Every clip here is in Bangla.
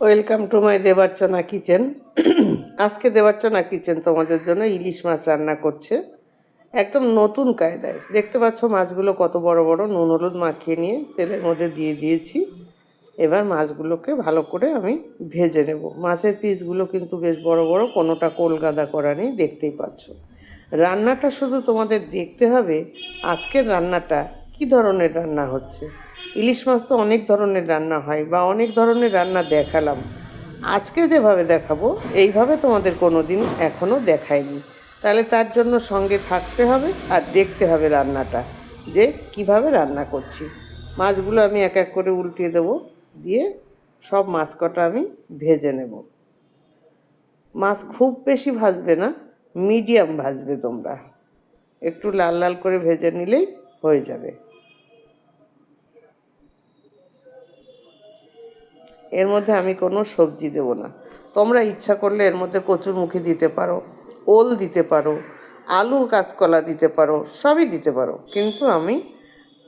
Welcome to my Debarchana kitchen. আজকে দেবার্চনা কিচেন তোমাদের জন্য ইলিশ মাছ রান্না করছে। একদম নতুন কায়দায়। দেখতে পাচ্ছ মাছগুলো কত বড় বড়, নুন হলুদ মাখিয়ে নিয়ে তেলের মধ্যে দিয়ে দিয়েছি। এবার মাছগুলোকে ভালো করে আমি ভেজে নেব। মাছের পিসগুলো কিন্তু বেশ বড় বড়, কোনোটা কলগাদা করা নেই, দেখতেই পাচ্ছ। রান্নাটা শুধু তোমাদের দেখতে হবে, আজকের রান্নাটা কি ধরনের রান্না হচ্ছে? ইলিশ মাছ তো অনেক ধরনের রান্না হয় বা অনেক ধরনের রান্না দেখালাম। আজকে যেভাবে দেখাবো, এইভাবে তোমাদের কোনো দিন এখনও দেখায়নি তাহলে তার জন্য সঙ্গে থাকতে হবে আর দেখতে হবে রান্নাটা যে কীভাবে রান্না করছি। মাছগুলো আমি এক এক করে উল্টিয়ে দেবো, দিয়ে সব মাছ কটা আমি ভেজে নেব। মাছ খুব বেশি ভাজবে না, মিডিয়াম ভাজবে তোমরা। একটু লাল লাল করে ভেজে নিলেই হয়ে যাবে। এর মধ্যে আমি কোনো সবজি দেবো না। তোমরা ইচ্ছা করলে এর মধ্যে কচুরমুখী দিতে পারো, ওল দিতে পারো, আলু কাঁচকলা দিতে পারো, সবই দিতে পারো। কিন্তু আমি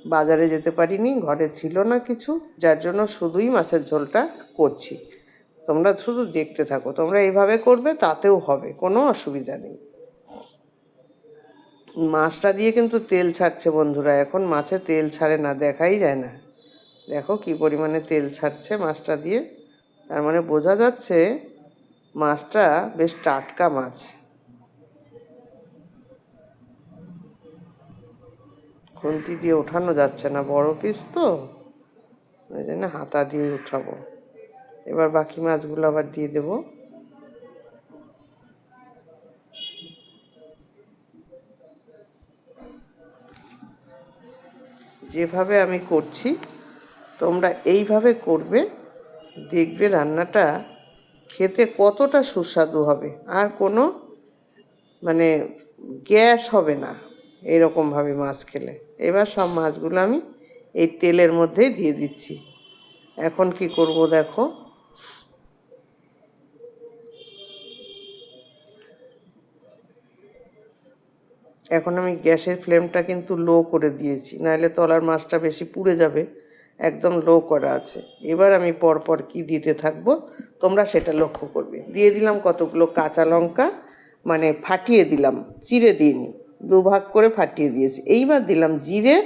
বাজারে যেতে পারিনি, ঘরে ছিল না কিছু, যার জন্য শুধুই মাছের ঝোলটা করছি। তোমরা শুধু দেখতে থাকো, তোমরা এইভাবে করবে, তাতেও হবে, কোনো অসুবিধা নেই। মাছটা দিয়ে কিন্তু তেল ছাড়ছে বন্ধুরা, এখন মাছে তেল ছাড়ে না, দেখাই যায় না। দেখো কি পরিমাণে তেল ছাড়ছে মাছটা দিয়ে। তার মানে বোঝা যাচ্ছে মাছটা বেশ টাটকা মাছ। খুন্তি দিয়ে ওঠানো যাচ্ছে না, বড় পিস তো। ওই জন্য হাতা দিয়ে উঠাবো। এবার বাকি মাছগুলো আবার দিয়ে দেবো। যেভাবে আমি করছি তোমরা এইভাবে করবে, দেখবে রান্নাটা খেতে কতটা সুস্বাদু হবে। আর কোনো মানে গ্যাস হবে না এরকমভাবে মাছ খেলে। এবার সব মাছগুলো আমি এই তেলের মধ্যেই দিয়ে দিচ্ছি। এখন কি করব দেখো? এখন আমি গ্যাসের ফ্লেমটা কিন্তু লো করে দিয়েছি, নাহলে তলার মাছটা বেশি পুড়ে যাবে। একদম লো করা আছে। এবার আমি পরপর কি দিতে থাকব, তোমরা সেটা লক্ষ্য করবে। দিয়ে দিলাম কতগুলো কাঁচা লঙ্কা মানে ফাটিয়ে দিলাম, চিড়ে দিইনি দুভাগ করে ফাটিয়ে দিয়েছি। এইবার দিলাম জিরে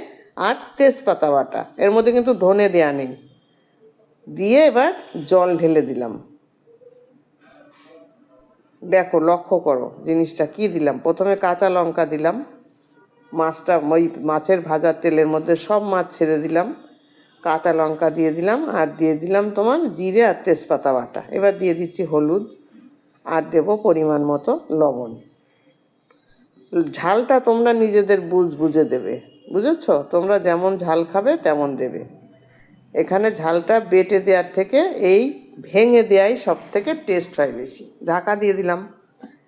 আর তেজপাতা বাটা, এর মধ্যে কিন্তু ধনে দেয়া নেই। দিয়ে এবার জল ঢেলে দিলাম। দেখো, লক্ষ্য করো, জিনিসটা কি দিলাম? প্রথমে কাঁচা লঙ্কা দিলাম, মাছটা ওই মাছের ভাজা তেলের মধ্যে সব মাছ ছেড়ে দিলাম। কাঁচা লঙ্কা দিয়ে দিলাম আর দিয়ে দিলাম তোমার জিরে আর তেজপাতা বাটা। এবার দিয়ে দিচ্ছি হলুদ আর দেব পরিমাণ মতো লবণ। ঝালটা তোমরা নিজেদের বুঝ বুঝে দেবে, বুঝেছ? তোমরা যেমন ঝাল খাবে তেমন দেবে। এখানে ঝালটা বেটে দেওয়ার থেকে এই ভেঙে দেওয়াই সব থেকে টেস্ট হয় বেশি। ঢাকা দিয়ে দিলাম।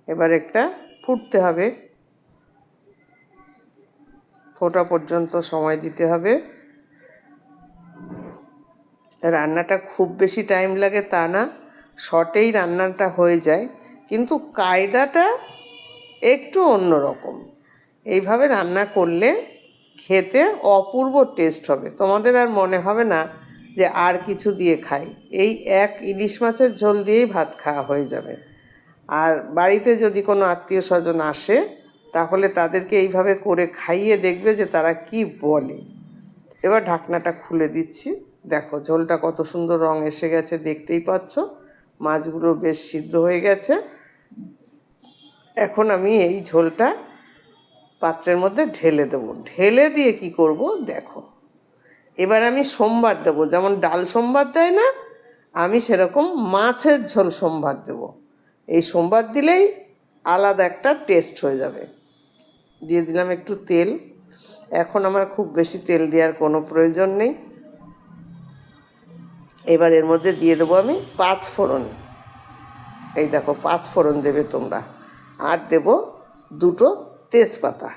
এবার একটা ফুটতে হবে। ফোটা পর্যন্ত সময় দিতে হবে। রান্নাটা খুব বেশি টাইম লাগে তা না। শর্টেই রান্নাটা হয়ে যায়। কিন্তু কায়দাটা একটু অন্যরকম। এইভাবে রান্না করলে খেতে অপূর্ব টেস্ট হবে। তোমাদের আর মনে হবে না যে আর কিছু দিয়ে খাই। এই এক ইলিশ মাছের ঝোল দিয়েই ভাত খাওয়া হয়ে যাবে। আর বাড়িতে যদি কোনো আত্মীয় স্বজন আসে, তাহলে তাদেরকে এইভাবে করে খাইয়ে দেখবে যে তারা কি বলে। এবার ঢাকনাটা খুলে দিচ্ছি। দেখো, ঝোলটা কত সুন্দর রং এসে গেছে, দেখতেই পাচ্ছ? মাছগুলো বেশ সিদ্ধ হয়ে গেছে। এখন আমি এই ঝোলটা পাত্রের মধ্যে ঢেলে দেবো। ঢেলে দিয়ে কি করব? দেখো। এবার আমি সোমবার দেবো। যেমন ডাল সোমবার দেয় না, আমি সেরকম মাছের ঝোল সোমবার দেব। এই সোমবার দিলেই আলাদা একটা টেস্ট হয়ে যাবে। দিয়ে দিলাম একটু তেল। এখন আমার খুব বেশি তেল দেওয়ার কোনো প্রয়োজন নেই। এবার এর মধ্যে দিয়ে দেবো আমি পাঁচ ফোড়ন। এই দেখো, পাঁচ ফোড়ন দেবে তোমরা। আর দেব দুটো তেজপাতা।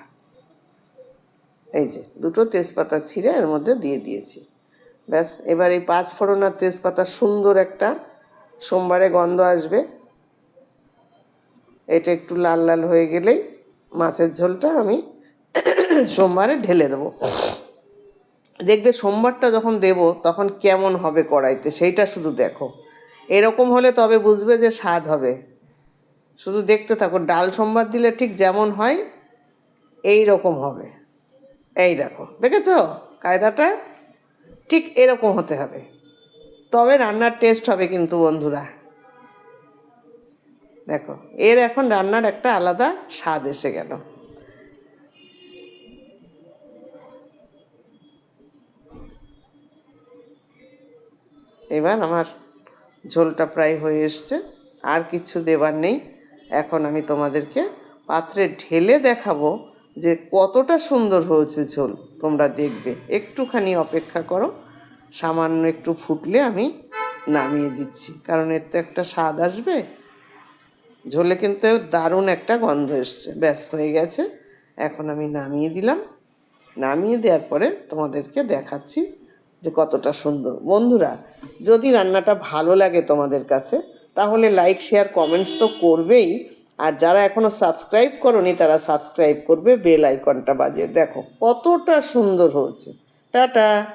এই যে, দুটো তেজপাতা ছিঁড়ে এর মধ্যে দিয়ে দিয়েছি। ব্যাস, এবার এই পাঁচ ফোড়ন আর তেজপাতা সুন্দর একটা সোমবারে গন্ধ আসবে। এটা একটু লাল লাল হয়ে গেলেই মাছের ঝোলটা আমি সোমবারে ঢেলে দেবো। দেখবে সোমবারটা যখন দেব, তখন কেমন হবে কড়াইতে সেইটা শুধু দেখো। এরকম হলে তবে বুঝবে যে স্বাদ হবে। শুধু দেখতে থাকো, ডাল সোমবার দিলে ঠিক যেমন হয় এই রকম হবে। এই দেখো, দেখেছ? কায়দাটা? ঠিক এরকম হতে হবে। তবে রান্নার টেস্ট হবে কিন্তু বন্ধুরা। দেখো, এর এখন রান্নার একটা আলাদা স্বাদ এসে গেল। এবার আমার ঝোলটা প্রায় হয়ে এসছে, আর কিছু দেবার নেই। এখন আমি তোমাদেরকে পাত্রে ঢেলে দেখাবো যে কতটা সুন্দর হয়েছে ঝোল, তোমরা দেখবে। একটুখানি অপেক্ষা করো, সামান্য একটু ফুটলে আমি নামিয়ে দিচ্ছি, কারণ এর তো একটা স্বাদ আসবে। ঝোলে কিন্তু দারুণ একটা গন্ধ এসছে, ব্যাস হয়ে গেছে। এখন আমি নামিয়ে দিলাম। নামিয়ে দেওয়ার পরে তোমাদেরকে দেখাচ্ছি যে কতটা সুন্দর। বন্ধুরা, যদি রান্নাটা ভালো লাগে তোমাদের কাছে, তাহলে লাইক শেয়ার কমেন্টস তো করবেই। আর যারা এখনও সাবস্ক্রাইব করনি, তারা সাবস্ক্রাইব করবে বেল আইকনটা বাজিয়ে। দেখো, কতটা সুন্দর হয়েছে। টাটা!